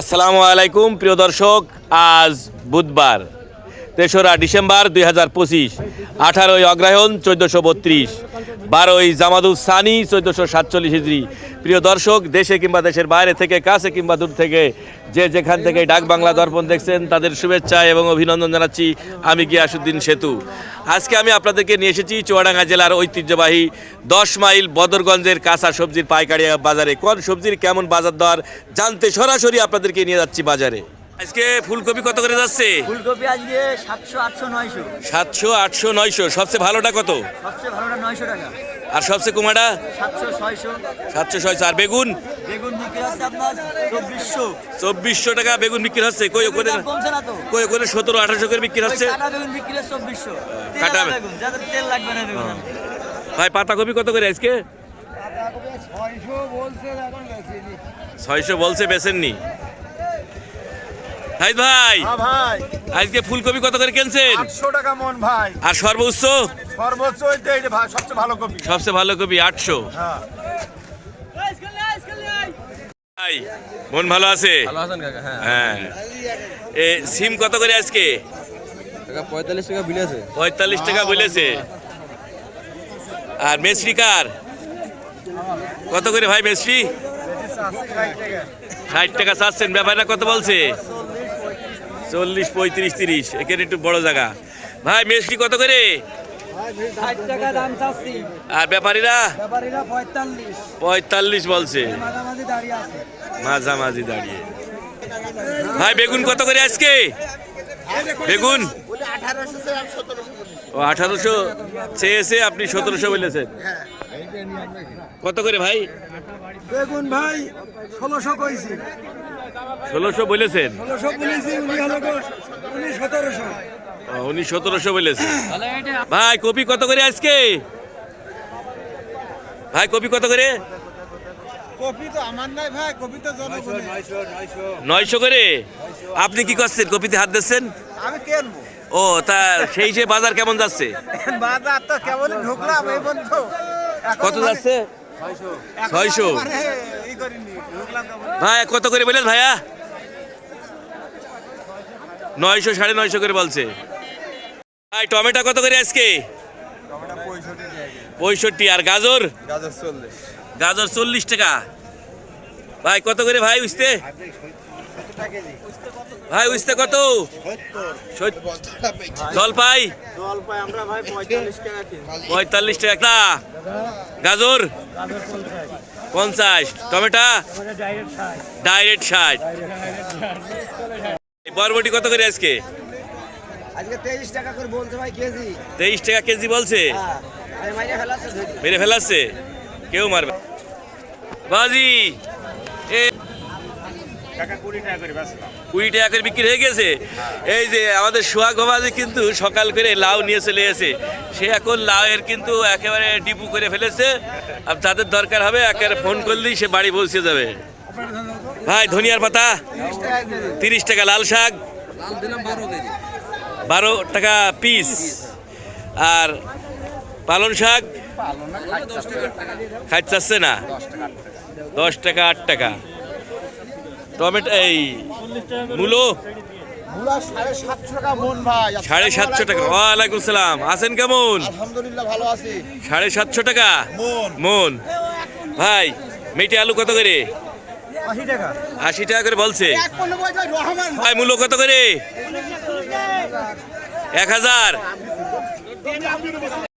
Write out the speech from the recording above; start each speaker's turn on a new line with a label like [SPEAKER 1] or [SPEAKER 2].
[SPEAKER 1] আসসালামু আলাইকুম প্রিয় দর্শক আজ বুধবার। তেসরা ডিসেম্বর দুই হাজার পঁচিশ, আঠারোই অগ্রহায়ণ চোদ্দোশো বত্রিশ, বারোই জামাদুল সানি চোদ্দোশো সাতচল্লিশ হিজড়ি প্রিয় দর্শক, দেশে কিংবা দেশের বাইরে থেকে, কাছে কিংবা দূর থেকে যে যেখান থেকে ডাক বাংলা দর্পণ দেখছেন, তাদের শুভেচ্ছা এবং অভিনন্দন জানাচ্ছি আমি গিয়াসুদ্দিন সেতু। আজকে আমি আপনাদেরকে নিয়ে এসেছি চুয়াডাঙ্গা জেলার ঐতিহ্যবাহী দশ মাইল বদরগঞ্জের কাঁচা সবজির পাইকারি বাজারে। কোন সবজির কেমন বাজার দর, জানতে সরাসরি আপনাদেরকে নিয়ে যাচ্ছি বাজারে। আজকে ফুলকপি কত করে যাচ্ছে?
[SPEAKER 2] ফুলকপি আজকে সাতশো আটশো নয়শো।
[SPEAKER 1] সাতশো আটশো নয়শো সবচেয়ে ভালোটা কত?
[SPEAKER 2] সবচেয়ে ভালোটা নয়শো টাকা।
[SPEAKER 1] আর সবচেয়ে কুমাটা
[SPEAKER 2] সাতশো ছয়শো।
[SPEAKER 1] সাতশো ছয়শো। আর বেগুন?
[SPEAKER 2] বেগুন বিক্রি হচ্ছে আপনার চব্বিশশো।
[SPEAKER 1] চব্বিশশো টাকা বেগুন বিক্রি হচ্ছে। কই ওখানে?
[SPEAKER 2] কমছে না তো।
[SPEAKER 1] কই ওখানে সতেরো আঠারোশো করে বিক্রি হচ্ছে?
[SPEAKER 2] কাটা বেগুন বিক্রি হচ্ছে চব্বিশশো।
[SPEAKER 1] কাটা
[SPEAKER 2] কাটা বেগুন যাদের তেল লাগবে না বেগুন।
[SPEAKER 1] ভাই পাতাকপি কত করে আজকে? ছয়শো বলছে বেচেননি। ভাই ভাই।
[SPEAKER 3] হ্যাঁ ভাই।
[SPEAKER 1] আজকে ফুলকপি কত করে কিনছেন?
[SPEAKER 3] আটশো টাকা মন ভাই।
[SPEAKER 1] আর সর্বোচ্চ?
[SPEAKER 3] সর্বোচ্চ সবচেয়ে ভালো কপি।
[SPEAKER 1] সবচেয়ে ভালো কপি আটশো।
[SPEAKER 3] হ্যাঁ।
[SPEAKER 1] ভাই মন ভালো আছে?
[SPEAKER 4] ভালো আছেন কাকা হ্যাঁ।
[SPEAKER 1] হ্যাঁ। এ সিম কত করে আজকে?
[SPEAKER 4] কাকা পঁয়তাল্লিশ টাকা বিল আছে।
[SPEAKER 1] পঁয়তাল্লিশ টাকা বলেছে আর মেসরি কার? কত করে ভাই মেসরি? ষাট টাকা চাচ্ছেন ব্যাপারটা কত বলছে? চল্লিশ পঁয়ত্রিশ তিরিশ। এখানে একটু বড় জায়গা। ভাই মেসরি কত করে? আর ব্যাপারীরা?
[SPEAKER 2] পঁয়তাল্লিশ।
[SPEAKER 1] বলছে।
[SPEAKER 2] মাঝামাঝি দাঁড়িয়ে।
[SPEAKER 1] ভাই বেগুন কত করে আজকে? বেগুন? ও আঠারোশো চেয়েছে আপনি সতেরোশো বলেছেন। কত করে ভাই?
[SPEAKER 2] বেগুন ভাই ষোলোশো কইছি।
[SPEAKER 1] ষোলোশো বলেছেন।
[SPEAKER 2] উনি সতেরোশো।
[SPEAKER 1] বলেছেন। ভাই কপি কত করে আজকে? ভাই কপি কত করে?
[SPEAKER 3] কপি তো আমার নাই ভাই কপি তো জনগণের।
[SPEAKER 1] নয়শো করে? আপনি কি করছেন? কপিতে হাত দিচ্ছেন?
[SPEAKER 3] আমি কেনবো
[SPEAKER 1] ও তা সেই যে বাজার কেমন যাচ্ছে?
[SPEAKER 3] বাজার তো কেমন ঢুকলাম এই বন্ধ
[SPEAKER 1] কত যাচ্ছে? ছয়শো। ভাই, কত করে বলেন ভাইয়া? নয়শো, সাড়ে নয়শো করে বলছে। ভাই, টমেটো কত করে আজকে? পঁয়ষট্টি। আর গাজর?
[SPEAKER 3] গাজর চল্লিশ
[SPEAKER 1] টাকা। ভাই, কত করে ভাই উঠতে ভাই উঠতে কত? জলপাই?
[SPEAKER 3] পঁয়তাল্লিশ টাকা।
[SPEAKER 1] গাজর? পঞ্চাশ। টমেটো? ডাইরেক্ট ষাট। বরবটি কত করে আজকে?
[SPEAKER 2] আজকে তেইশ টাকা করে বলছে ভাই কেজি।
[SPEAKER 1] তেইশ টাকা কেজি বলছে?
[SPEAKER 2] হ্যাঁ
[SPEAKER 1] মেরে ফেলাচ্ছে? কেউ মারবে বাজি!
[SPEAKER 3] কুড়ি টাকা করে
[SPEAKER 1] বিক্রি হয়ে গেছে? এই যে আমাদের সোহাগ বাবাজি কিন্তু সকাল করে লাউ নিয়ে চলে এসে সে এখন লাউয়ের কিন্তু একেবারে ডিপু করে ফেলেছে। আর যাদের দরকার হবে একেবারে ফোন করলেই সে বাড়ি পৌঁছে যাবে। ভাই, ধনিয়ার পাতা? তিরিশ টাকা লাল শাক।
[SPEAKER 4] বারো
[SPEAKER 1] টাকা পিস। আর পালন শাক? খাইতে না। দশ টাকা আট টাকা। টমেটো এই মূলো।
[SPEAKER 3] সাড়ে সাতশো টাকা মন
[SPEAKER 1] ওয়ালাইকুম সালাম। আছেন কেমন? সাড়ে সাতশো টাকা?
[SPEAKER 3] মন।
[SPEAKER 1] ভাই মেটে আলু কত করে?
[SPEAKER 3] আশি টাকা।
[SPEAKER 1] করে বলছে। ভাই মূলো কত করে? এক হাজার।